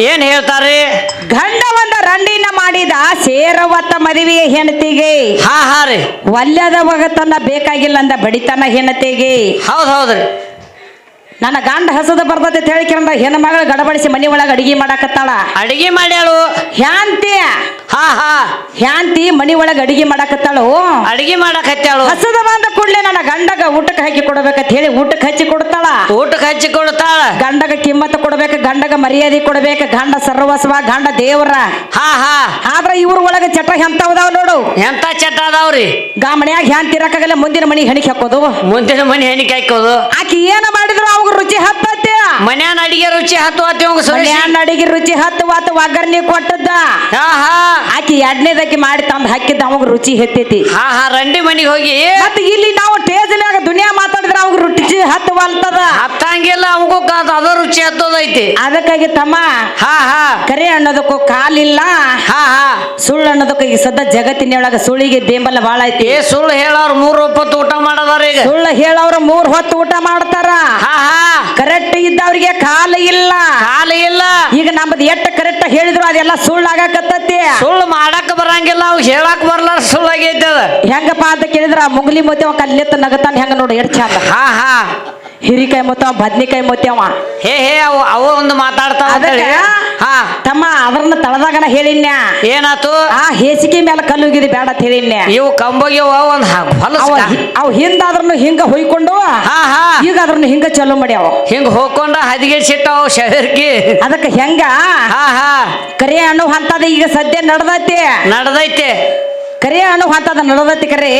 ಏನ್ ಹೇಳ್ತಾರೆ ಗಂಡ ಒಂದ ರಂಡಿನ ಮಾಡಿದ ಸೇರವತ್ತ ಮದುವೆಯ ಹೆಣತಿಗೆ ಹಾ ಹಾ ರೀ. ಒಲ್ಯದ ಒಗತನ ಬೇಕಾಗಿಲ್ಲ ಅಂದ ಬಡಿತನ ಹೆಣತಿಗೆ ಹೌದ್ ಹೌದ್ರಿ. ನನ್ನ ಗಂಡ ಹಸದ ಬರ್ತದೆ ಅಂತ ಕಂದ ಹೆಣ್ಣು ಮಗಳ ಗಡಬಡಿಸಿ ಮನಿ ಒಳಗ ಅಡಿಗೆ ಮಾಡಾಕತ್ತಾಳ. ಅಡಿಗೆ ಮಾಡ್ಯಾಳು. ಹ್ಯಾಂತಿ? ಹಾ ಹಾ. ಹ್ಯಾಂತಿ ಮನಿ ಒಳಗ ಅಡಿಗೆ ಮಾಡಾಕತ್ತಾಳು? ಅಡಿಗೆ ಮಾಡಕ್ ಹತ್ತಾಳು ಹಸದ ಬಂದ ಕೂಡ್ಲೆ ನನ್ನ ಗಂಡಗ ಊಟಕ್ಕೆ ಹಾಕಿ ಕೊಡಬೇಕಂತ ಹೇಳಿ ಊಟಕ್ಕೆ ಹಚ್ಚಿ ಕೊಡ್ತಾಳ. ಊಟಕ್ಕೆ ಹಚ್ಚಿ ಕೊಡ್ತಾಳ. ಗಂಡಗ ಕಿಮ್ಮತ್ತ ಕೊಡಬೇಕು ಗಂಡಗ ಮರ್ಯಾದೆ ಕೊಡಬೇಕು ಗಂಡ ಸರ್ವಸ್ವ ಗಂಡ ದೇವರ. ಹಾ ಹಾ. ಆದ್ರ ಇವ್ರ ಒಳಗ ಚಟ ಅದಾವ ನೋಡು. ಎಂತ ಚಟ ಅದಾವ್ರಿ? ಗಾ ಮನ್ಯಾಗ ಹ್ಯಾಂತಿ ಇರಕಾಗಲ್ಲ ಮುಂದಿನ ಮನಿ ಹೆಣಿಕೆ ಹಾಕೋದು. ಮುಂದಿನ ಮನಿ ಹೆಣಿಕೆ ಹಾಕೋದು. ಆಕಿ ಏನ ಮಾಡಿದ್ರು ಅವಾಗ ರುಚಿ ಹತ್ತತ್ತೆ ಮನ್ಯಾನ ಅಡಿಗೆ ರುಚಿ ಹತ್ತು ಹತ್ತಿವಂಗ ಮನ್ಯಾನ ಅಡಿಗೆ ರುಚಿ ಹತ್ತುವಾತ ಒಗ್ಗರ್ಣಿ ಕೊಟ್ಟದ್ದ? ಹಾ ಹಾ. ಆಕಿ ಎರಡನೇದಕ್ಕೆ ಮಾಡಿ ತಂದ್ ಹಾಕಿದ್ದ ಅವಾಗ ರುಚಿ ಹೆತ್ತೈತಿ. ಹಾ ಹಾ ರಂಡಿ ಮನಿಗೆ ಹೋಗಿ. ಮತ್ತೆ ಇಲ್ಲಿ ನಾವು ಟೇಜ್ನಾಗ ದುನಿಯಾ ಮಾತಾಡಿದ್ರೆ ಅವಾಗ ರುಚಿ ಹತ್ತು ವಾಲ್ತದ ಹತ್ತಂಗಿಲ್ಲ ಅವಗೂ ಕಾದ ಅದ ರುಚಿ ಹತ್ತೋದೈತಿ. ಅದಕ್ಕಾಗಿ ತಮ್ಮ ಹಾ ಹಾ. ಕರೆ ಅನ್ನೋದಕ್ಕೂ ಕಾಲಿಲ್ಲ. ಹಾ ಹಾ. ಸುಳ್ಳು ಅನ್ನೋದಕ್ಕೂ ಈಗ ಸದ್ದ ಜಗತ್ತಿನೊಳಗ ಸುಳಿಗೆ ಬೆಂಬಲ ಬಾಳ ಐತಿ. ಏ ಸುಳ್ಳು ಹೇಳೋರು ಮೂರು ಹೊತ್ತು ಊಟ ಮಾಡದಾರ ಈಗ. ಸುಳ್ಳು ಹೇಳೋರು ಮೂರು ಹೊತ್ತು ಊಟ ಮಾಡ್ತಾರ. ಹಾ ಹಾ. ಕರೆಕ್ಟ್ ಇದ್ದವ್ರಿಗೆ ಕಾಲ ಇಲ್ಲ. ಕಾಲ ಇಲ್ಲ. ಈಗ ನಮ್ದು ಎಟ್ಟ ಕರೆಕ್ಟ್ ಹೇಳಿದ್ರು ಅದೆಲ್ಲ ಸುಳ್ಳು ಆಗಾಕತ್ತತಿ. ಸುಳ್ಳು ಮಾಡಕ್ ಬರಂಗಿಲ್ಲ ಅವ್ ಹೇಳಕ್ ಬರಲ್ಲ ಸುಳ್ಳು ಆಗೈತೆ ಅದ. ಹೆಂಗಪ್ಪ ಅಂತ ಕೇಳಿದ್ರ ಮುಗ್ಲಿ ಅವ ಕಲ್ಲಿತ್ತ ನಗತಾನ ಹೆಂಗ ನೋಡಿ ಎಷ್ಟ್ ಚಂದ. ಹಾ ಹಾ. ಹಿರಿಕಾಯಿ ಮೊತ್ತವ ಬದ್ನಿಕಾಯಿ ಮುತ್ತವ ಹೇ ಹೇ ಅವು ಅವು ಒಂದು ಮಾತಾಡ್ತಾವ ಹಾ. ತಮ್ಮ ಅದ್ರನ್ನ ತಳದಾಗನ ಹೇಳಿನ್ಯ? ಏನಾತು? ಆ ಹೇಸಿಗೆ ಮೇಲೆ ಕಲ್ಲು ಉಗಿದಿ ಬೇಡ ಅಂತ ಹೇಳಿನ್ಯ? ಇವು ಕಂಬೋಗ್ಯವ ಒಂದ್ ಹೊಲಸ ಅವ ಅವ್ ಹಿಂದಾದ್ರನು ಹಿಂಗ ಹೊಯ್ಕೊಂಡು ಹಾ ಹಾ. ಈಗ ಅದ್ರನ್ನ ಹಿಂಗ ಚಲೋ ಮಾಡ್ಯಾವ. ಹಿಂಗ ಹೋಗ್ಕೊಂಡ ಹದಿಗೆ ಸಿಟ್ಟಾವ ಶಹರ್ಕಿ. ಅದಕ್ಕೆ ಹೆಂಗ? ಹಾ ಹಾ. ಕರಿ ಅಣ್ಣು ಹಂತದ ಈಗ ಸದ್ಯ ನಡ್ದೈತಿ. ನಡ್ದೈತೆ. ಕರೆ ಅಣ್ಣು ಹೊಂತದ ನಡ್ದೈತಿ ಕರೆ.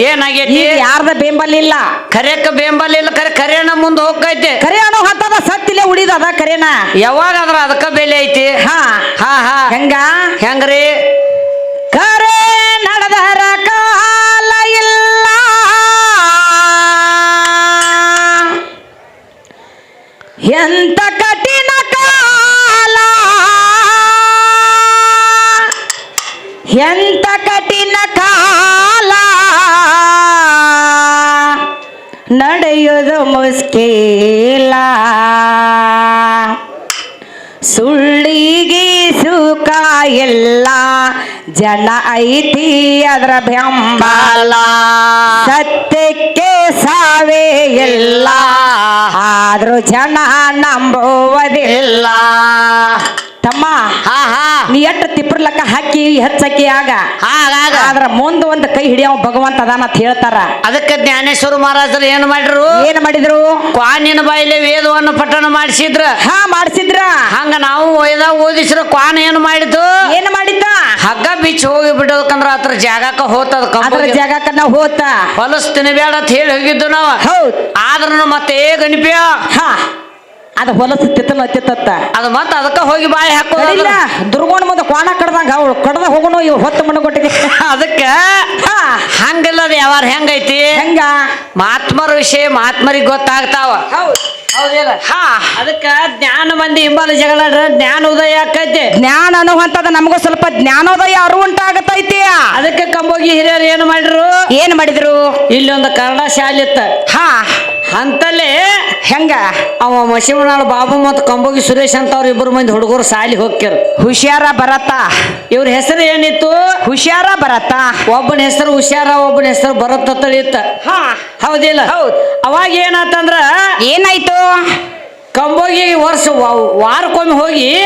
ಏನಾಗೈತಿ? ಈಗ ಯಾರ್ದ ಬೆಂಬಲ ಇಲ್ಲ. ಕರೆಕ್ಕ ಬೆಂಬಲ ಇಲ್ಲ ಕರೆ ಕರೆಯನ ಮುಂದೆ ಹೋಗೈತೆ ಕರೆ ಅಣ್ಣು ಹೊಂತದ ಸತ್ತಿಲೆ ಉಳಿದದ ಕರೆನ. ಯಾವಾಗ ಅದ್ರ ಅದಕ್ಕ ಬೆಲೆ ಐತಿ? ಹಾ. ಹಾ ಹಾ. ಹೆಂಗ? ಹೆಂಗ್ರಿ? ಕರೆ ನಡೆದರ ಕಾಲ ಇಲ್ಲ. ಎಂತ ನಡೆಯುವುದು ಮುಸ್ಕಿಲ ಸುಳ್ಳಿಗೆ ಸುಖ ಎಲ್ಲ ಜನ ಐತಿ ಅದರ ಬೆಂಬಲ. ಸತ್ಯಕ್ಕೆ ಸಾವೇ ಇಲ್ಲ, ಆದರೂ ಜನ ನಂಬುವುದಿಲ್ಲ. ತಮ್ಮ ಹಾ ಹಾ. ನೀ ಎಟ್ಟ ತಿಪ್ಪರ್ಲಕ್ಕ ಹಾಕಿ ಹಚ್ಚಕ್ಕಿ ಆಗ. ಆಗ ಆದ್ರ ಮುಂದ ಒಂದು ಕೈ ಹಿಡಿಯವ ಭಗವಂತ ಅದಾನ ಅಂತ ಹೇಳ್ತಾರ. ಅದಕ್ಕೆ ಜ್ಞಾನೇಶ್ವರ ಮಹಾರಾಜರು ಏನ್ ಮಾಡಿದ್ರು? ಏನ್ ಮಾಡಿದ್ರು? ಕ್ವಾನಿನ ಬಾಯಿಲೆ ವೇದವನ್ನು ಪಠಣ ಮಾಡಿಸಿದ್ರ. ಹಾ ಮಾಡಿಸಿದ್ರ. ಹಂಗ ನಾವು ಒಯ್ದ ಓದಿಸ್ರ ಕ್ವಾನ್ ಏನ್ ಮಾಡಿತು ಏನ್ ಮಾಡಿದ್ದ? ಹಗ್ಗ ಬಿಚ್ಚಿ ಹೋಗಿ ಬಿಡೋಕಂದ್ರ ಅದ್ರ ಜಾಗಕ್ಕ ಹೋತದ ಅದ್ರ ಜಾಗಕ್ಕ ನಾವು ಹೋತ. ಹೊಲಸ್ ತಿನ್ನಬೇಡ ಅಂತ ಹೇಳಿ ಹೋಗಿದ್ದು ನಾವು. ಹೌದ್. ಆದ್ರೂ ಮತ್ತೆ ಗಣಿಪ್ಯ ಹಾ. ಅದ ಹೊಲಸ ತಿತ್ತನ ತಿತ್ತತ್ತ ಅದು ಮತ್ತೆ ಅದಕ್ಕ ಹೋಗಿ ಬಾಯಿ ಹಾಕೋದಿಲ್ಲ ಹಾಕೋದ ದುರ್ಗೋಣ ಮುಂದೆ ಕೋಣ ಕಡ್ದಂಗ ಅವಳು ಕಡ್ದ ಹೋಗೋಣ ಇವ್ ಹೊತ್ತ ಮಣ್ಣಗೊಟ್ಟಿಗೆ. ಅದಕ್ಕ ಅದಕ್ಕೆ ಹಂಗಿಲ್ಲ ಅದು ಯಾವಾರ ಹೆಂಗೈತಿ? ಹೆಂಗ? ಮಹಾತ್ಮರ ವಿಷಯ ಮಹಾತ್ಮರಿಗೆ ಗೊತ್ತಾಗ್ತಾವ. ಹೌದ್ ಹೌದಿಲ್ಲ ಹಾ. ಅದಕ್ಕ ಜ್ಞಾನ ಮಂದಿ ಹಿಂಬಾಲ ಜಗಳ ಜ್ಞಾನ ಉದಯ ಆಕೈತಿ. ಜ್ಞಾನ ಅನ್ನುವಂಥದ್ದು ನಮಗೂ ಸ್ವಲ್ಪ ಜ್ಞಾನೋದಯ ಅರಿವು ಉಂಟಾಗತೈತಿ ಅದಕ್ಕೆ ಕಂಬೋಗಿ ಹಿರಿಯರು ಏನು ಮಾಡಿದ್ರು? ಏನು ಮಾಡಿದ್ರು? ಇಲ್ಲಿ ಒಂದು ಕನ್ನಡ ಶಾಲೆ ಇತ್ತ. ಹಾ. ಅಂತಲ್ಲೇ ಹೆಂಗ? ಅವ ಮಶಿವನಾಳ ಬಾಬು ಮತ್ತು ಕಂಬೋಗಿ ಸುರೇಶ್ ಅಂತ ಅವ್ರ ಇಬ್ಬರು ಮಂದಿ ಹುಡುಗರು ಸಾಲಿ ಹೋಗ್ಯಾರ. ಹುಷಾರ ಬರತ್ತ. ಇವ್ರ ಹೆಸರು ಏನಿತ್ತು? ಹುಷಾರ ಬರತ್ತ. ಒಬ್ಬನ ಹೆಸರು ಹುಷಾರ ಒಬ್ಬನ ಹೆಸರು ಭರತ್ ತಳಿಯುತ್ತ ಇತ್ತ ಹಾ. ಹೌದಿಲ್ಲ? ಹೌದು. ಅವಾಗ ಏನಾತಂದ್ರ ಏನಾಯ್ತು? ಕಂಬೋಗಿ ವರ್ಷ ವಾರಕ್ಕೊಮ್ಮೆ ಹೋಗಿ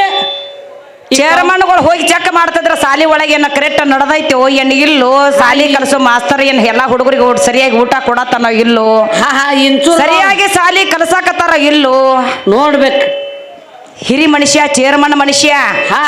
ಚೇರ್ಮನ್ಗಳು ಹೋಗಿ ಚೆಕ್ ಮಾಡ್ತಿದ್ರ ಸಾಲಿ ಒಳಗೆ ಏನ ಕರೆಕ್ಟ್ ನಡೆದೈತೋ ಏನ್ ಇಲ್ಲೋ ಸಾಲಿ ಕಲಸು ಮಾಸ್ತರ್ ಏನ್ ಎಲ್ಲಾ ಹುಡುಗರಿಗೆ ಸರಿಯಾಗಿ ಊಟ ಕೊಡತನೋ ಇಲ್ಲೋ? ಸರಿಯಾಗಿ ಸಾಲಿ ಕಲಸಾಕತ್ತಾರ ಇಲ್ಲೋ? ನೋಡ್ಬೇಕು. ಹಿರಿ ಮನುಷ್ಯ ಚೇರ್ಮನ್ ಮನುಷ್ಯ. ಹಾ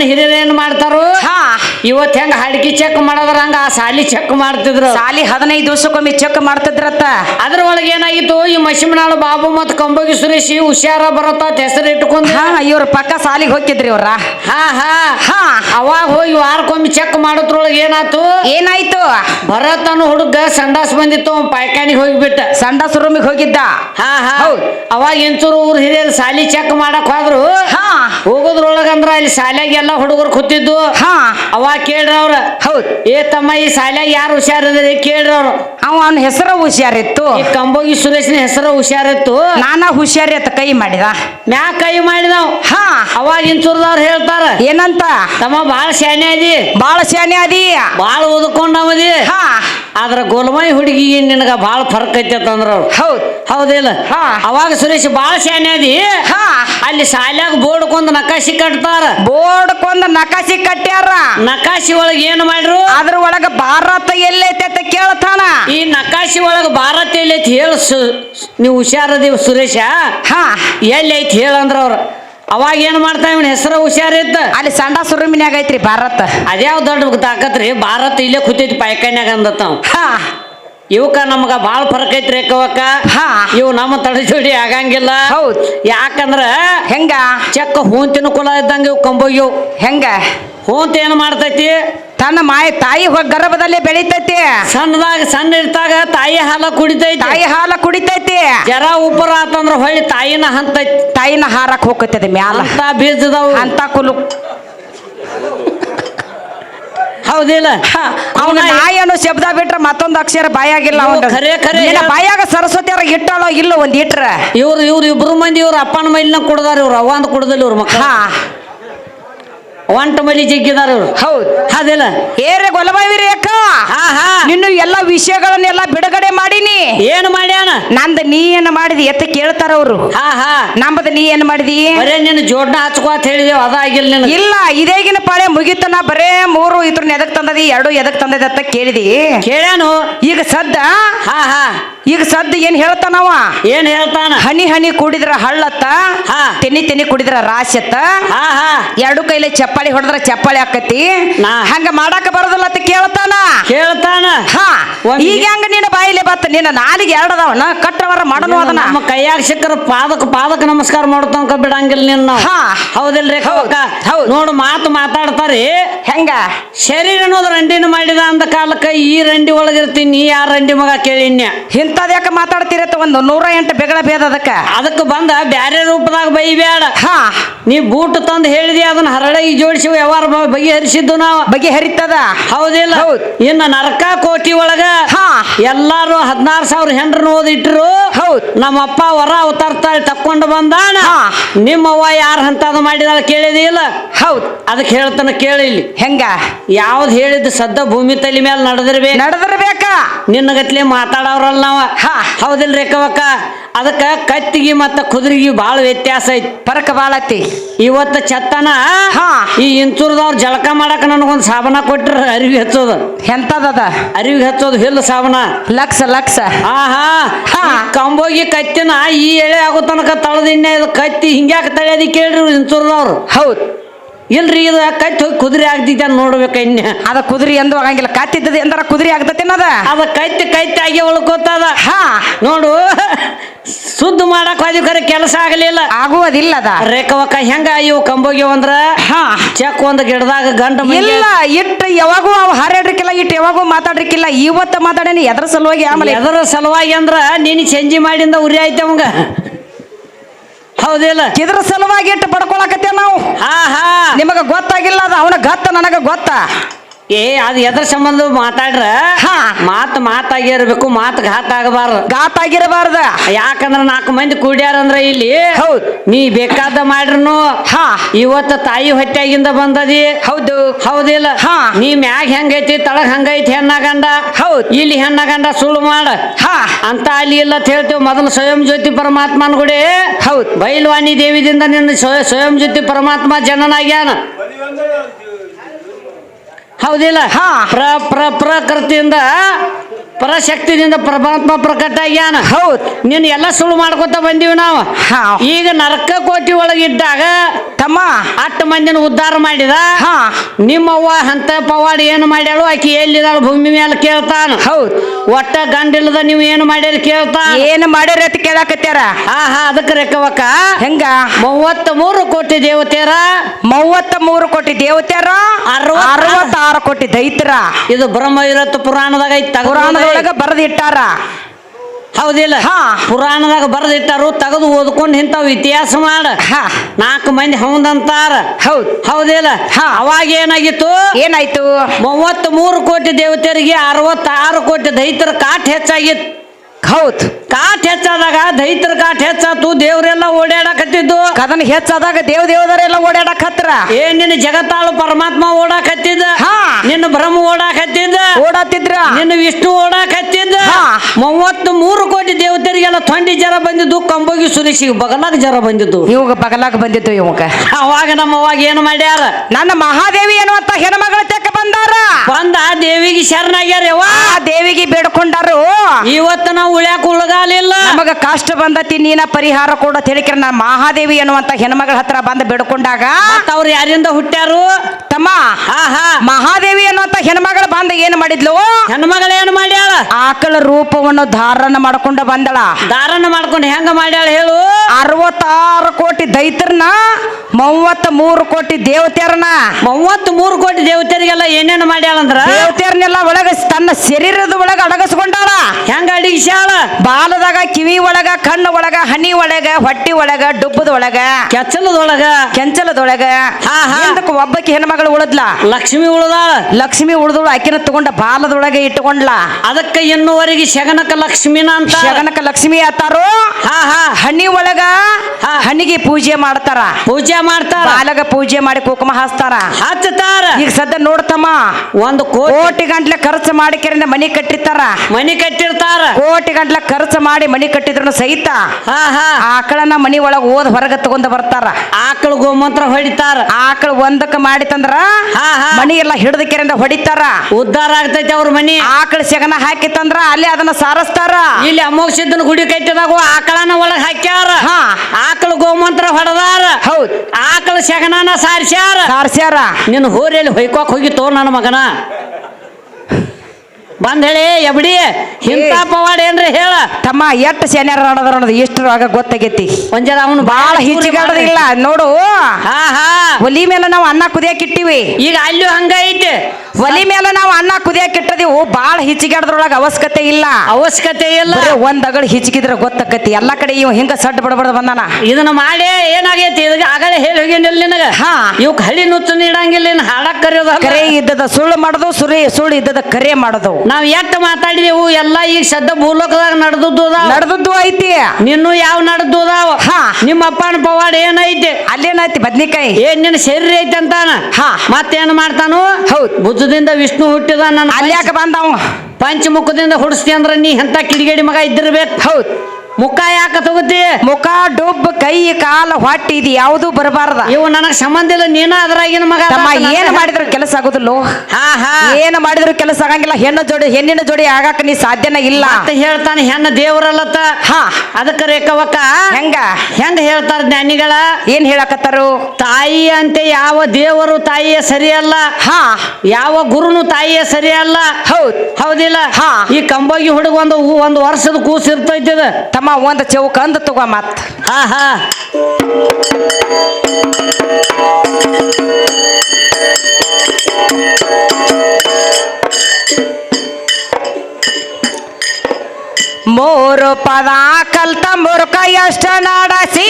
ಹಿರಿಯರು ಏನ್ ಮಾಡ್ತಾರು? ಹಾ. ಇವತ್ ಹೆಂಗ ಹಡ್ಕಿ ಚೆಕ್ ಮಾಡೋದ್ರ ಹಂಗ ಆ ಸಾಲಿ ಚೆಕ್ ಮಾಡ್ತಿದ್ರು. ಸಾಲಿ ಹದಿನೈದು ದಿವಸಕ್ಕೊಮ್ಮೆ ಚೆಕ್ ಮಾಡ್ತಿದ್ರತ್ತ. ಅದ್ರ ಒಳಗೆ ಏನಾಗಿತ್ತು ಈ ಮಶಿಮನಾಳು ಬಾಬು ಮತ್ತು ಕಂಬೋಗಿ ಸುರೇಶಿ ಹುಷಾರ ಬರತ್ತ ಹೆಸರು ಇಟ್ಕೊಂಡು ಹಾ ಇವ್ರ ಪಕ್ಕ ಸಾಲಿಗೆ ಹೋಗಿದ್ರಿ ಇವ್ರ. ಹಾ ಹಾ. ಹಾ. ಅವಾಗ ಹೋಗಿ ವಾರಕ್ಕೊಮ್ಮೆ ಚೆಕ್ ಮಾಡೋದ್ರೊಳಗೆ ಏನಾಯ್ತು? ಏನಾಯ್ತು? ಭರತ್ ಅನ್ನೋ ಹುಡುಗ ಸಂಡಾಸ್ ಬಂದಿತ್ತು ಅವ್ನ್ ಪಾಯ್ಕಾನಿಗೆ ಹೋಗ್ಬಿಟ್ಟ. ಸಂಡಾಸ್ ರೂಮಿಗೆ ಹೋಗಿದ್ದ. ಹಾ ಹಾ. ಹೌದ್. ಅವಾಗ ಎಂಚೂರು ಊರ್ ಹಿರಿಯರು ಸಾಲಿ ಚೆಕ್ ಮಾಡಕ್ ಹಾ. ಹೋಗೋದ್ರೊಳಗಂದ್ರ ಅಲ್ಲಿ ಶಾಲೆಗೆ ಎಲ್ಲ ಹುಡುಗರು ಕೂತಿದ್ದು. ಹಾ. ಕೇಳ್ರವ್ರ ಕೇಳ್ರ ಅವ್ರ ಹೌದ್. ಏ ತಮ್ಮ ಈ ಶಾಲ್ಯಾಗ ಯಾರು ಹುಷಾರ ಕೇಳ್ರ ಅವ್ರು ಅವ ಅವನ ಹೆಸರು ಹುಷಾರಿತ್ತು. ಈ ಕಂಬೋಗಿ ಸುರೇಶನ ಹೆಸರು ಹುಷಾರಿತ್ತು. ನಾನ ಹುಷಾರಿ ಅಂತ ಕೈ ಮಾಡಿದ. ಮ್ಯಾ ಕೈ ಮಾಡಿದವ್. ಹಾ. ಅವಾಗ ಇಂಚೂರ್ದವ್ರು ಹೇಳ್ತಾರ ಏನಂತ? ತಮ್ಮ ಬಾಳ ಶಾನೆ ಅದಿ. ಬಾಳ ಶಾನೆ ಅದಿ. ಬಾಳ ಓದ್ಕೊಂಡವದಿ. ಹಾ. ಆದ್ರ ಗೋಲ್ಮಾಯಿ ಹುಡುಗಿ ನಿನಗ ಬಾಳ ಫರ್ಕ್ ಐತಿ ಅಂದ್ರ ಅವ್ರು. ಹೌದ್. ಹೌದಿಲ್ಲ? ಹಾ. ಅವಾಗ ಸುರೇಶ್ ಬಾಳ ಶಾನೆ ಅದಿ ಹಾ. ಅಲ್ಲಿ ಶಾಲ್ಯಾಗ ಬೋರ್ಡ್ಕೊಂದ್ ನಕಾಶಿ ಕಟ್ತಾರ. ಬೋರ್ಡ್ ಕೊಂದ ನಕಾಶಿ ಕಟ್ಟ್ಯಾರ. ನಕಾಶಿ ಒಳಗ ಏನ್ ಮಾಡ್ರು? ಅದ್ರ ಒಳಗ ಭಾರತ ಎಲ್ಲೈತೆ ಅಂತ ಕೇಳ್ತಾನ. ಈ ನಕಾಶಿ ಒಳಗ ಭಾರತ ಎಲ್ಲೈತಿ ಹೇಳ ಸು- ನೀವು ಹುಷಾರದಿ ಸುರೇಶ. ಹಾ. ಎಲ್ಲೈತಿ ಹೇಳಂದ್ರ ಅವ್ರ. ಅವಾಗ ಏನ್ ಮಾಡ್ತಾ ಇವನ್ ಹೆಸರು ಹುಷಾರಿತ್ತ ಅಲ್ಲಿ ಸಂಡ ಸುರುಮಿನ್ಯಾಗ ಐತ್ರಿ ಭಾರತ. ಅದ್ಯಾವ ದೊಡ್ಡ ತಾಕತ್ರಿ ಭಾರತ ಇಲ್ಲೇ ಕೂತೈತಿ ಪಾಯ್ಕಾನ್ಯಾಗ ಅಂದತ್ತ ಹಾ. ಇವಕ್ಕ ನಮ್ಗ ಬಾಳ ಫರಕ್ ಐತ್ರಿ ಕವಕ್ಕ ಹಾ. ಇವು ನಮ್ಮ ತಡೆ ಜೋಡಿ ಆಗಂಗಿಲ್ಲ. ಹೌದ್. ಯಾಕಂದ್ರ ಹೆಂಗ? ಚೆಕ್ಕ ಹೂಂತಿನ ಕುಲ ಇದ್ದಂಗ ಇವು ಕಂಬೋಗ್ಯವು ಹೆಂಗ? ಹೂಂತ ಏನ್ ಮಾಡ್ತೈತಿ? ತನ್ನ ಮಾಯ ತಾಯಿ ಹೊ- ಗರ್ಭದಲ್ಲೇ ಬೆಳಿತೈತಿ. ಸಣ್ಣದಾಗ ಸಣ್ಣ ಇರ್ತಾಗ ತಾಯಿ ಹಾಲ ಕುಡಿತೈತಿ. ತಾಯಿ ಹಾಲ ಕುಡಿತೈತಿ. ಜರ ಉಪ್ಪರ ಆತಂದ್ರ ಹೊಳ್ಳಿ ತಾಯಿನ ಹಂತೈತಿ. ತಾಯಿನ ಹಾರಕ್ ಹೋಗತೈತಿ ಮ್ಯಾಲ. ಅಂತ ಬೀಜದವು. ಅಂತ ಕುಲು ಹೌದಿಲ್ಲ? ಅವನ ನಾಯಿ ಅನ್ನೋ ಶಬ್ದ ಬಿಟ್ರೆ ಮತ್ತೊಂದು ಅಕ್ಷರ ಬಾಯಾಗಿಲ್ಲ ಇವು ಅವನ ಖರೆ ಖರೆ. ಹೇಳ್- ಬಾಯಾಗ ಸರಸ್ವತಿ ಅವ್ರಿಗೆ ಇಟ್ಟಾಳೋ ಇಲ್ಲ ಒಂದ್ ಇಟ್ರ. ಇವ್ರು ಇವ್ರು ಇಬ್ರು ಮಂದಿ ಇವ್ರ ಅಪ್ಪನ ಮೈಲಿನ ಕುಡ್ದಾರ ಇವ್ರು ಅವಂದ ಕುಡ್ದಲ್ಲ ಇವ್ರ ಮಕ್ಕಳ. ಹಾ. ಒಂಟ ಮಲಿ ಜಗ್ಗಿದಾರ ಅವ್ರು ಹೌದ್. ಹೌದಿಲ್ಲ ಏರೆ ಗೊಲಬಾವಿರಿ ನಿನ್ನ ಎಲ್ಲ ವಿಷಯಗಳನ್ನೆಲ್ಲ ಬಿಡುಗಡೆ ಮಾಡೀನಿ. ಏನು ಮಾಡ್ಯಾನ? ನಂದ ನೀ ಏನ್ ಮಾಡಿದಿ ಎತ್ತ ಕೇಳ್ತಾರ ಅವ್ರು. ಹಾ ಹಾ. ನೀ ಏನ್ ಮಾಡಿದಿ? ಬರೇ ನಿನ್ನ ಜೋಡ್ನ ಹಚ್ಕೋ ಅಂತ ಹೇಳಿದೇವ್ ಅದಾಗಿಲ್ಲ ಇಲ್ಲ ಇದೇಗಿನ ಪಾಳೆ ಮುಗಿತನ ಬರೇ ಮೂರು ಇದ್ರನ್ನ ಎದಕ್ ತಂದದಿ ಎರಡು ಎದಕ್ ತಂದದಿ ಅಂತ ಕೇಳಿದಿ. ಕೇಳ್ಯಾನು? ಈಗ ಸದ್ದ? ಹಾ ಹಾ. ಈಗ ಸದ್ದ ಏನ್ ಹೇಳ್ತಾನವ ಏನ್ ಹೇಳ್ತಾನ? ಹನಿ ಹನಿ ಕುಡಿದ್ರ ಹಳ್ಳತ್ತ ಹಾ. ತೆನಿ ತೆನಿ ಕುಡಿದ್ರ ರಾಶತ್ತ ಹಾ ಹಾ. ಎರಡು ಕೈಲಿ ಚಪ್ಪಾಳಿ ಹೊಡೆದ್ರ ಚಪ್ಪಾಳಿ ಆಕತಿ. ನಾ- ಹಂಗ ಮಾಡಾಕ ಬರೋದಿಲ್ಲ ಅಂತ ಕೇಳ್ತಾನ? ಕೇಳ್ತಾನ. ಹಾ ಈಗ ಹೆಂಗ ನಿನ್ನ ಬಾಯಿಲೆ ಬತ್ತ ನಿನ್ನ ನಾಲಿಗೆ ಎರಡದವನ ಕಟ್ಟವರ ಮಾಡನು ಅದನ್ನ. ನಮ್ಮ ಕೈಯಾಗ ಸಿಕ್ಕರ ಪಾದಕ ಪಾದಕ ನಮಸ್ಕಾರ ಮಾಡತಂಕ ಬಿಡಂಗಿಲ್ಲ ನಿನ್ನ ಹಾ. ಹೌದಿಲ್ರಿ ಹೌದ್. ನೋಡು ಮಾತು ಮಾತಾಡ್ತಾರಿ. ಹೆಂಗ? ಶರೀರ ಅನ್ನೋದು ರಂಡಿನ ಮಾಡಿದ ಅಂದ ಕಾಲಕ್ಕ ಈ ರಂಡಿ ಒಳಗಿರ್ತೀನಿ ನೀ ಯಾರ ರಂಡಿ ಮಗ ಕೇಳಿನ್ಯ ಇಂಥದ್ ಯಾಕ ಮಾತಾಡ್ತಿರತ್ತ ಒಂದು ನೂರ ಎಂಟು ಬೆಗಳ ಬೇದ ಅದಕ್ಕ. ಅದಕ್ಕೆ ಬಂದ ಬ್ಯಾರೆ ರೂಪದಾಗ ಬೈಬ್ಯಾಡ. ಹಾ. ನೀ ಬೂಟ್ ತಂದು ಹೇಳಿದಿ ಅದನ್ನ ಹರಳಗಿ ಜೋಡಿಸಿ ವ್ಯವಹಾರ ಬಗೆ ಬಗೆಹರಿಸಿದ್ದು ನಾವು? ಬಗೆ ಹರಿತದ ಹೌದಿಲ್ಲ. ಹೌದು. ಇನ್ನ ನರಕ ಕೋಟಿ ಒಳಗ ಹಾ. ಎಲ್ಲಾರು ಹದಿನಾರು ಸಾವಿರ ಹೆಂಡ್ರನ್ನ ಓದಿಟ್ರು. ಹೌದ್. ನಮ್ಮಪ್ಪ ವರ ಅವತಾರ ತಾಳಿ ತಕ್ಕೊಂಡು ಬಂದಾಣ. ನಿಮ್ಮವ್ವ ಯಾರು ಅಂತದ ಮಾಡಿದಾಳ ಕೇಳಿದಿ ಇಲ್ಲ? ಹೌದ್. ಅದಕ್ಕೆ ಹೇಳ್ತಾನ ಕೇಳಿ ಇಲ್ಲಿ ಹೆಂಗ? ಯಾವ್ದು ಹೇಳಿದ್ದು ಸದ್ದ ಭೂಮಿ ತಲೆ ಮೇಲೆ ನಡೆದಿರ್ಬೇಕು. ನಡೆದಿರ್ಬೇಕ. ನಿನ್ನಗತ್ಲೆ ಮಾತಾಡೋರಲ್ಲ ನಾವ. ಹೌದಿಲ್ ಹೌದಿಲ್ರಿ ಕವಕ್ಕ ಅದಕ್ಕ ಕತ್ತಿಗೆ ಮತ್ತ ಕುದುರೆಗೆ ಭಾಳ ವ್ಯತ್ಯಾಸ ಐತಿ. ಪರಕ ಬಾಳತಿ ಇವತ್ತ ಚತ್ತನ ಹಾ. ಈ ಇಂಚೂರ್ದವ್ರ ಜಳಕ ಮಾಡಕ ನನಗೊಂದ್ ಸಾಬನ ಕೊಟ್ರ ಅರಿವಿ ಹಚ್ಚೋದು. ಎಂತದದ? ಅರಿವಿ ಹಚ್ಚೋದು ಹಿಲ್ ಸಾಬನ. ಲಕ್ಷ ಲಕ್ಷ. ಆಹಾ. ಕಂಬೋಗಿ ಕತ್ತಿನ ಈ ಎಳೆ ಆಗೋ ತನಕ ತಳದಿನ್ನೆ ಇದು ಕತ್ತಿ ಹಿಂಗ್ಯಾಕ ತಳೆಯದಿ ಕೇಳ್ರಿ ಇಂಚೂರ್ದವ್ರು ಹೌದ್. ಇಲ್ರಿ ಇದು ಕತ್ತಿ ಹೋಗಿ ಕುದುರೆ ಆಗ್ತಿದ್ದ ನೋಡ್ಬೇಕ ಇನ್ನ. ಅದ ಕುದುರೆ ಎಂದು ಆಗಂಗಿಲ್ಲ ಕತ್ತಿದ್ದದ ಎಂದ್ರ ಕುದುರೆ ಆಗ್ತತೇನದ ಅದ? ಕತ್ತಿ ಕತ್ತಿ ಆಗಿ ಉಳ್ಕೋತದ. ಹಾ. ನೋಡು ಸುದ್ದು ಮಾಡಕ್ ಹೋದ್ವಿ ಕರೆ ಕೆಲಸ ಆಗಲಿಲ್ಲ. ಆಗುವುದಿಲ್ಲ ಅದ. ರೇಖವಕ್ಕ ಹೆಂಗ ಇವು ಕಂಬೋಗಿ ಅಂದ್ರ? ಹಾ. ಚೆಕ್ ಒಂದ್ ಗಿಡದಾಗ ಗಂಡ ಇಲ್ಲ ಇಟ್ಟು ಯಾವಾಗೂ ಅವ್ ಹಾರಾಡ್ರಿಕ್ಕಿಲ್ಲ ಇಟ್ಟು ಯಾವಾಗೂ ಮಾತಾಡ್ರಿಕ್ಕಿಲ್ಲ ಇವತ್ತ ಮಾತಾಡೇನಿ ಎದ್ರ ಸಲುವಾಗಿ ಆಮೇಲೆ ಎದರ ಸಲುವಾಗಿ ಅಂದ್ರ ನೀನು ಚಂಜಿ ಮಾಡಿಂದ ಉರಿ ಆಯ್ತು ಅವಂಗ. ಹೌದಿಲ್ಲ. ಇದ್ರ ಸಲುವಾಗಿ ಇಟ್ಟು ಪಡ್ಕೊಳಕತ್ತೇವ್ ನಾವು? ಹಾ ಹಾ ನಿಮಗ ಗೊತ್ತಾಗಿಲ್ಲ ಅದ ಅವನ ಗತ್ತ ನನಗ ಗೊತ್ತ. ಏ ಅದ್ ಎದ್ರ ಸಂಬಂಧ ಮಾತಾಡ್ರ? ಹಾ. ಮಾತ್ ಮಾತಾಗಿರ್ಬೇಕು ಮಾತ್ ಘಾತ ಆಗಬಾರ್ದು. ಘಾತ್ ಆಗಿರಬಾರ್ದ. ಯಾಕಂದ್ರ ನಾಲ್ಕು ಮಂದಿ ಕೂಡ್ಯಾರಂದ್ರ ಇಲ್ಲಿ? ಹೌದ್. ನೀ ಬೇಕಾದ ಮಾಡ್ರನು? ಹಾ. ಇವತ್ತ ತಾಯಿ ಹೊಟ್ಯಾಗಿಂದ ಬಂದದಿ? ಹೌದು. ಹೌದಿಲ್ಲ. ಹಾ. ನೀ ಮ್ಯಾಗ ಹೆಂಗೈತಿ? ತಳಗ್ ಹಂಗೈತಿ ಹೆಣ್ಣಗಂಡ ಹೌದ್. ಇಲ್ಲಿ ಹೆಣ್ಣಾಗಂಡ ಸುಳ್ಳು ಮಾಡ. ಹಾ. ಅಂತ ಅಲ್ಲಿ ಇಲ್ಲ ಅಂತ ಹೇಳ್ತೇವೆ. ಮೊದಲು ಸ್ವಯಂ ಜ್ಯೋತಿ ಪರಮಾತ್ಮನ ಗುಡಿ. ಹೌದ್. ಬೈಲ್ವಾಣಿ ದೇವಿದಿಂದ ನಿನ್ನ ಸ್ವಯ- ಸ್ವಯಂ ಜ್ಯೋತಿ ಪರಮಾತ್ಮ ಜನನಾಗ್ಯಾನ. ಹೌದಿಲ್ಲ ಹಾ. ಪ್ರ ಪ್ರ ಪ್ರಕೃತಿಯಿಂದ ಪರಶಕ್ತಿದಿಂದ ಪರಮಾತ್ಮ ಪ್ರಕಟ ಆಗ್ಯಾನ ಹೌದು. ನೀನು ಎಲ್ಲ ಸುಳ್ಳು ಮಾಡ್ಕೊತ ಬಂದೀವಿ ನಾವು. ಈಗ ನರಕ ಕೋಟಿ ಒಳಗಿದ್ದಾಗ ತಮ್ಮ. ಅಟ್ಟು ಮಂದಿನ ಉದ್ಧಾರ ಮಾಡಿದ. ಹಾ. ನಿಮ್ಮವ್ವ ಅಂತ ಪವಾಡ ಏನು ಮಾಡ್ಯಾಳು ಆಕಿ ಎಲ್ಲಿದಾಳು ಭೂಮಿ ಮೇಲೆ ಕೇಳ್ತಾನ. ಹೌದು. ಒಟ್ಟ ಗಂಡಿಲ್ಲದ ನೀವು ಏನು ಮಾಡ್ಯಾರ ಕೇಳ್ತಾ ಏನು ಮಾಡ್ಯಾರ ಅಂತ ಕೇಳಾಕತ್ಯಾರ? ಹಾ ಹಾ ಅದಕ್ಕೆ ರೆಕ್ಕವಕ್ಕ. ಹೆಂಗ? ಮೂವತ್ತ ಮೂರು ಕೋಟಿ ದೇವತೆಯರ. ಮೂವತ್ತ ಮೂರು ಕೋಟಿ ದೇವತೆಯರ? ಅರವತ್ತ- ಅರವತ್ತಾರು ಕೋಟಿ ದೈತ್ರ ಇದು ಬ್ರಹ್ಮ ಇರತ್ತ ಪುರಾಣದಾಗ ಐತಿ. ತಗದು ಪುರಾಣದೊಳಗ ಬರೆದಿಟ್ಟಾರ. ಹೌದಿಲ್ಲ? ಹಾ. ಪುರಾಣದಾಗ ಬರೆದಿಟ್ಟಾರು ತೆಗೆದು ಓದ್ಕೊಂಡು ಇಂಥವು ಇತಿಹಾಸ ಮಾಡ. ನಾಲ್ಕು ಮಂದಿ ಹೌದಂತಾರ. ಹೌದು. ಹೌದಿಲ್ಲ. ಅವಾಗ ಏನಾಗಿತ್ತು? ಏನಾಯ್ತು? ಮೂವತ್ತ್ ಮೂರು ಕೋಟಿ ದೇವತೆರಿಗೆ ಅರವತ್ತಾರು ಕೋಟಿ ದೈತರ ಕಾಟ್ ಹೆಚ್ಚಾಗಿತ್ತು. ಹೌದು. ಕಾಟ್ ಹೆಚ್ಚಾದಾಗ ದೈತರ ಕಾಟ್ ಹೆಚ್ಚಾತು ದೇವರೆಲ್ಲ ಓಡಾಡಕತ್ತಿದ್ದು. ಕದನ್ ಹೆಚ್ಚಾದಾಗ ದೇವ್ ದೇವದರೆಲ್ಲ ಓಡಾಡಕ್ ಹತ್ರ ಏ ನಿನ್ನ ಜಗತ್ತಾಳು ಪರಮಾತ್ಮ ಓಡಾಕತ್ತಿದ್ದ. ಹಾ. ನಿನ್ನ ಬ್ರಹ್ಮ ಓಡಾಕತ್ತಿದ್ದ. ಓಡಾತಿದ್ರ? ನಿನ್ನ ವಿಷ್ಣು ಹಾ. ಮೂವತ್ತ್ ಮೂರು ಕೋಟಿ ದೇವತೆರಿಗೆಲ್ಲ ಥಂಡಿ ಜರ ಬಂದಿದ್ದು ಕಂಬೋಗಿ ಸುರೇಶಿಗೆ ಬಗಲಾಗ ಜರ ಬಂದಿದ್ದು. ಇವಾಗ ಬಗಲಾಗ ಬಂದಿತ್ತು ಇವಾಗ. ಅವಾಗ ನಮ್ಮ ಅವಾಗ ಏನು ಮಾಡ್ಯಾರ? ನನ್ನ ಮಹಾದೇವಿ ಅನ್ನುವಂತ ಹೆಣ್ಮಗಳ ತೆಕ್ಕ ಬಂದಾರ. ಬಂದ ದೇವಿಗೆ ಶರಣಾಗ್ಯಾರ ಯವ್ವ. ಆ ದೇವಿಗೆ ಬೇಡ್ಕೊಂಡಾರು. ಇವತ್ತು ನಾವು ಉಳ್ಯಾಕ ಉಳಗಾಲಿಲ್ಲ. ನಮಗ ಕಷ್ಟ ಬಂದತಿ ನೀನ ಪರಿಹಾರ ಕೊಡ ತಿಳಿಕ್ರ ನಾ ಮಹಾದೇವಿ ಅನ್ನುವಂತ ಹೆಣ್ಮಗಳ ಹತ್ರ ಬಂದು ಬೇಡ್ಕೊಂಡಾಗ ಮತ್ತ ಅವ್ರು ಯಾರಿಂದ ಹುಟ್ಟ್ಯಾರು? ತಮ್ಮ ಮಹಾದೇವಿ ಅನ್ನುವಂತ ಹೆಣ್ಮಗಳ ಬಂದ ಏನ್ ಮಾಡಿದ್ಲು? ಹೆಣ್ಮಗಳ ಏನ್ ಮಾಡ್ಯಾಳ? ಆಕಳ ರೂಪವನ್ನು ಧಾರಣ ಮಾಡ್ಕೊಂಡ ಬಂದಳ. ಧಾರಣ ಮಾಡ್ಕೊಂಡು ಹೆಂಗ ಮಾಡ್ಯಾಳ ಹೇಳು? ಅರವತ್ತಾರು ಕೋಟಿ ದೈತರನ್ನ ಮೂವತ್ತ ಮೂರು ಕೋಟಿ ದೇವತೆಯರನ್ನ. ಮೂವತ್ತ್ ಮೂರು ಕೋಟಿ ದೇವತೆಯರಿಗೆಲ್ಲ ಏನೇನು ಮಾಡ್ಯಾಳ ಅಂದ್ರ? ದೇವತೆಯರನ್ನೆಲ್ಲ ಒಳಗ ತನ್ನ ಶರೀರದ ಒಳಗ ಅಡಗಿಸ್ಕೊಂಡಾಳ. ಹೆಂಗ ಅಡಗಿಸ್ಯಾಳ? ಬಾಲದಾಗ ಕಿವಿ ಒಳಗ ಕಣ್ಣು ಒಳಗ ಹನಿ ಒಳಗ ಹೊಟ್ಟಿ ಒಳಗ ಡುಬ್ಬದ ಒಳಗ ಕೆಚ್ಚಲದೊಳಗ? ಕೆಂಚಲದೊಳಗ. ಒಬ್ಬಕ್ಕೆ ಹೆಣ್ಮಗಳು ಉಳದ್ಲ? ಲಕ್ಷ್ಮಿ ಉಳ್ದಾಳ. ಲಕ್ಷ್ಮಿ ಉಳಿದಳು ಆಕಿನ ತಗೊಂಡ ಬಾಲದೊಳಗೆ ಇಟ್ಟುಕೊಂಡ್ಲ? ಅದಕ್ಕ ಇನ್ನುವರೆಗೆ ಶಗನಕ ಲಕ್ಷ್ಮಿನ ಅಂತ ಶಗನಕ ಲಕ್ಷ್ಮಿ ಆತಾರು ಹಾ ಹಾ. ಹಣ್ಣಿ ಒಳಗ ಹಾ. ಹಣ್ಣಿಗೆ ಪೂಜೆ ಮಾಡ್ತಾರ. ಪೂಜೆ ಮಾಡ್ತಾರ. ಬಾಲಗ ಪೂಜೆ ಮಾಡಿ ಕುಕುಮ ಹಾಸ್ತಾರ. ಹಚ್ಚತಾರ. ಈಗ ಸದ್ಯ ನೋಡ್ತಮ್ಮ ಒಂದು ಕೋಟಿ ಗಂಟ್ಲೆ ಖರ್ಚು ಮಾಡಿ ಕೆರೆಯಿಂದ ಮನಿ ಕಟ್ಟಿರ್ತಾರ. ಮನಿ ಕಟ್ಟಿರ್ತಾರ. ಕೋಟಿ ಗಂಟ್ಲೆ ಖರ್ಚು ಮಾಡಿ ಮನಿ ಕಟ್ಟಿದ್ರು ಸಹಿತ ಹಾ ಹಾ. ಆಕಳನ್ನ ಮನಿ ಒಳಗ ಓದ್ ಹೊರಗ ತಗೊಂಡ್ ಬರ್ತಾರ. ಆಕಳ ಗೋಮಂತ್ರ ಹೊಡಿತಾರ. ಆಕಳ ಒಂದಕ್ಕೆ ಮಾಡಿತಂದ್ರ. ಮನಿ ಎಲ್ಲ ಹಿಡಿದ ಕೆರೆಯಿಂದ ಹೊಡಿತಾರ. ಉದ್ಧಾರ ಆಗ್ತೈತಿ ಅವ್ರ ಮನಿ. ಆಕಳ ಸೆಗನ ಹಾಕಿತ್ತಂದ್ರ ಅಲ್ಲಿ ಅದನ್ನ ಸಾರಸ್ತಾರ. ಇಲ್ಲಿ ಅಮೋಕ್ಷಿದ್ದನ ಗುಡಿ ಕೈತಿದಾಗ ಆಕಳನ ಒಳಗ್ ಹಾಕ್ಯಾರ. ಹಾ. ಆಕಳ ಗೋಮಂತ್ರ ಹೊಡೆದಾರ. ಹೌದ್. ಆಕಳ ಶಗನನ ಸಾರಿಸ್ಯಾರ. ಸಾರ್ಸ್ಯಾರ. ನಿನ್ನ ಹೋರಿಯಲ್ಲಿ ಹೊಯ್ಕೋಕ್ ಹೋಗಿತ್ತು ನನ್ನ ಮಗನ? ಬಂದ್ ಹೇಳಿ ಎಬಡಿ ಹಿಂತ ಪವಾಡ ಏನ್ರಿ ಹೇಳ? ತಮ್ಮ ಎಟ್ಟು ಶನಿಯಾರ ನಡೆದ್ರ ಅನ್ನೋದು ಎಷ್ಟು ರೋಗ ಗೊತ್ತಾಗೈತಿ. ಒಂಜರ ಅವನು ಬಾಳ ಹಿಚ್ಚಿಗಾಡೋದಿಲ್ಲ ನೋಡು. ಹಾ ಹಾ. ಒಲಿ ಮೇಲೆ ನಾವು ಅನ್ನ ಕುದಿಯಕ್ ಇಟ್ಟಿವಿ. ಈಗ ಅಲ್ಲೂ ಹಂಗ ಐತಿ. ಒಲಿ ಮೇಲೆ ನಾವು ಅನ್ನ ಕುದಿಯಕ್ ಇಟ್ಟದಿವು ಬಾಳ ಹಿಚ್ಚಿಗಾಡದ್ರೊಳಗ ಅವಶ್ಯಕತೆ ಇಲ್ಲ. ಅವಶ್ಯಕತೆ ಇಲ್ಲ. ಒಂದ್ ಅಗಳ ಹಿಚ್ಕಿದ್ರ ಗೊತ್ತಾಕತಿ ಎಲ್ಲಾ ಕಡೆ ಇವ್ ಹಿಂಗ ಸಡ್ ಬಡಬಡ ಬಂದಾನ. ಇದನ್ನ ಮಾಡಿ ಏನಾಗೈತಿ? ಇದಕ್ಕೆ ಆಗಲೇ ಹೇಳಿ ಹೋಗಿನಿಲ್ಲ ನಿನಗ. ಹಾ. ಇವಕ್ ಹಳಿ ನುಚ್ಚು ನೀಡಂಗಿಲ್ಲ ಹಾಡಕ್ ಕರೆಯೋದು ಕರೆ ಇದ್ದದ ಸುಳ್ಳು ಮಾಡೋದು ಸುರಿ ಸುಳ್ಳು ಇದ್ದದ ಕರೆ ಮಾಡೋದು. ನಾವ್ ಎಷ್ಟು ಮಾತಾಡಿದೆವು ಎಲ್ಲ ಈಗ ಸದ್ದ ಭೂಲೋಕದಾಗ ನಡೆದದ್ದು ನಡೆದದ್ದು ಐತಿ. ನಿನ್ನೂ ಯಾವ ನಡೆದ್ದು ಅದಾವ. ಹಾ. ನಿಮ್ಮ ಅಪ್ಪನ ಪವಾಡ ಏನೈತಿ? ಅಲ್ಲೇನೈತಿ ಬದ್ನಿಕಾಯಿ? ಏನ್ ನಿನ್ನ ಶರೀರ ಐತಿ ಅಂತಾನ? ಮತ್ತೆ ಮತ್ತೇನ್ ಮಾಡ್ತಾನು? ಹೌದ್. ಭುಜದಿಂದ ವಿಷ್ಣು ಹುಟ್ಟಿದ ನಾನು ಅಲ್ಯಾಕ ಬಂದವ? ಪಂಚಮುಖದಿಂದ ಹುಡಿಸ್ತಿ ಅಂದ್ರ ನೀ ಎಂತ ಕಿಡಿಗೇಡಿ ಮಗ ಇದ್ದಿರ್ಬೇಕು? ಹೌದ್. ಮುಖ ಯಾಕ ತಗೋತಿ? ಮುಖ ಡುಬ್ ಕೈ ಕಾಲ ಹೊಟ್ಟಿ ಇದು ಯಾವುದು ಬರಬಾರ್ದ. ಇವು ನನಗ್ ಸಂಬಂಧ ಇಲ್ಲ ನೀನ ಅದ್ರಾಗಿನ ಮಗ ತಮ್ಮ ಏನ್ ಮಾಡಿದ್ರು ಕೆಲಸ ಆಗುದಿಲ್ಲ? ಹಾ ಹಾ. ಏನ್ ಮಾಡಿದ್ರು ಕೆಲಸ ಆಗಂಗಿಲ್ಲ ಹೆಣ್ಣು ಜೋಡಿ ಹೆಣ್ಣಿನ ಜೋಡಿ ಆಗಾಕ ನೀ ಸಾಧ್ಯನ ಇಲ್ಲ. ಅಂತ ಹೇಳ್ತಾನೆ ಹೆಣ್ಣ ದೇವರಲ್ಲತ್ತ. ಹಾ. ಅದಕ್ಕ ರೇಖವಕ್ಕ ಹೆಂಗ? ಹೆಂಗ ಹೇಳ್ತಾರ ಜ್ಞಾನಿಗಳ? ಏನ್ ಹೇಳಕತ್ತಾರು? ತಾಯಿ ಅಂತೆ ಯಾವ ದೇವರು ತಾಯಿಯ ಸರಿಯಲ್ಲ? ಹಾ. ಯಾವ ಗುರುನು ತಾಯಿಯ ಸರಿಯಲ್ಲ? ಹೌದ್. ಹೌದಿಲ್ಲ? ಹಾ. ಈ ಕಂಬೋಗಿ ಹುಡುಗ ಒಂದು ಒಂದು ವರ್ಷದ ಕೂಸು ಇರ್ತೈತಿ. ತಮ್ಮ ಒಂದು ಚೌಕ ಅಂದ ತಗೋ ಮತ್. ಹಾ ಹಾ. ಮೂರು ಪದ ಕಲ್ತ ಕೈ ಎಷ್ಟ ನಾಡಸಿ